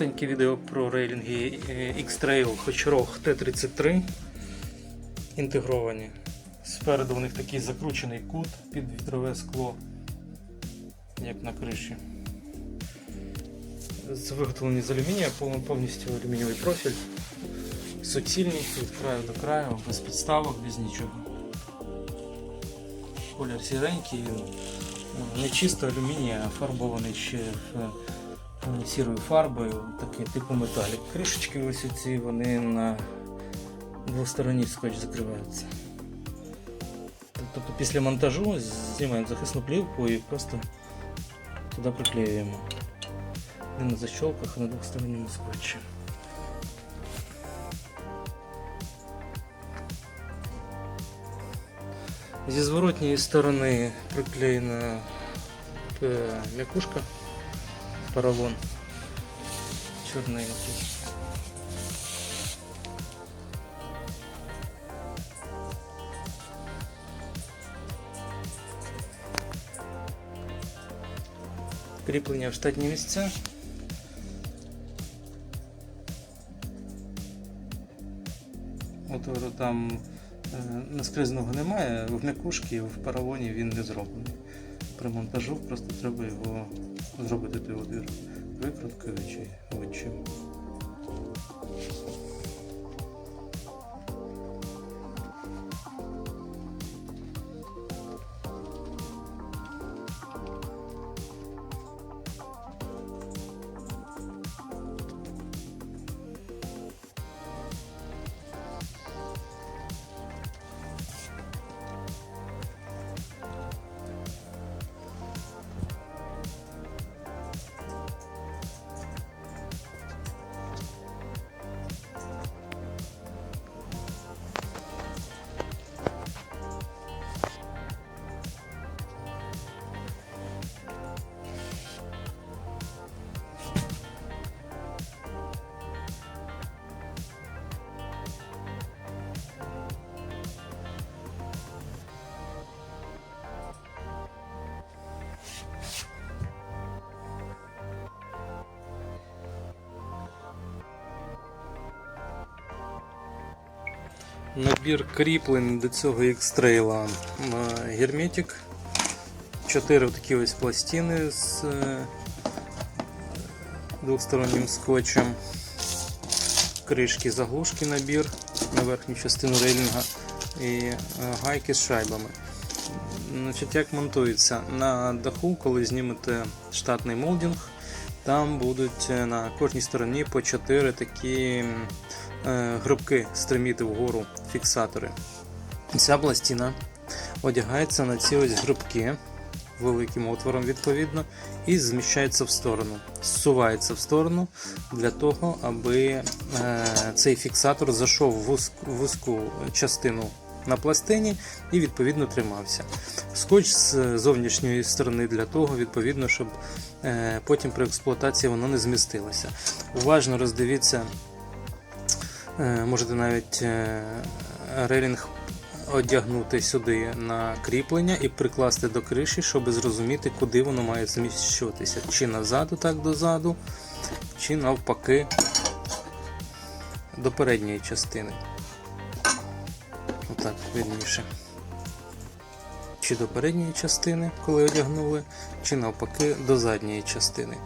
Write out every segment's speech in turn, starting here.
коротеньке відео про рейлінги е, X-Trail Hotchrock T33 інтегровані. Спереду у них такий закручений кут під вітрове скло, як на криші. Виготовлені з алюмінія, повністю алюмінієвий профіль. Суцільний від краю до краю, без підставок, без нічого. Колір сіренький, ну, не чисто алюміній, а фарбований ще в, е, сірою фарбою, такий типу металік. Кришечки ось ці вони на двосторонній скотч закриваються. Тобто після монтажу знімаємо захисну плівку і просто туди приклеюємо. Не на защолках, а на двосторонньому скотчі. Зі зворотньої сторони приклеєна е, м'якушка, поролон чорненький. Кріплення в штатні місця. Отвору там е, наскрізного немає, в м'якушки, в поролоні він не зроблений. При монтажу просто треба його зробити той отвір викруткою чи будь-чим. Набір кріплень до цього X-Trail герметик. Чотири такі ось пластини з е, двостороннім скотчем. Кришки заглушки набір на верхню частину рейлінга і е, гайки з шайбами. Значить, Як монтується? На даху, коли знімете штатний молдинг, там будуть е, на кожній стороні по 4 такі грибки стриміти вгору фіксатори. Ця пластина одягається на ці ось грибки великим отвором відповідно і зміщається в сторону, зсувається в сторону для того, аби е, цей фіксатор зайшов в вузьку, частину на пластині і відповідно тримався. Скотч з зовнішньої сторони для того, відповідно, щоб е, потім при експлуатації воно не змістилося. Уважно роздивіться, можете навіть е, рейлінг одягнути сюди на кріплення і прикласти до криші, щоб зрозуміти, куди воно має зміщуватися. Чи назаду, так дозаду, чи навпаки до передньої частини. Отак видніше. Чи до передньої частини, коли одягнули, чи навпаки до задньої частини.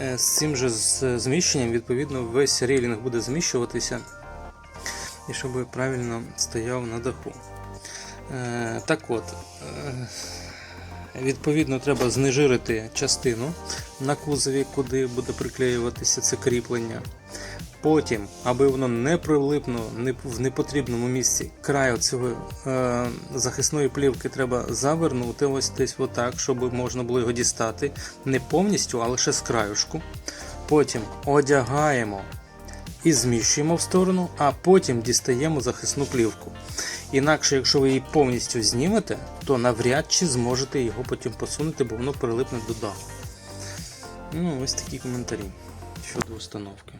Е, З цим же зміщенням, відповідно, весь рейлінг буде зміщуватися, і щоб правильно стояв на даху. Е, Так от, е, відповідно, треба знежирити частину на кузові, куди буде приклеюватися це кріплення. Потім, аби воно не прилипнуло не- в непотрібному місці, край цього е, захисної плівки треба завернути ось десь отак, щоб можна було його дістати. Не повністю, а лише з краюшку. Потім одягаємо і зміщуємо в сторону, а потім дістаємо захисну плівку. Інакше, якщо ви її повністю знімете, то навряд чи зможете його потім посунути, бо воно прилипне до даху. Ну, ось такі коментарі щодо установки.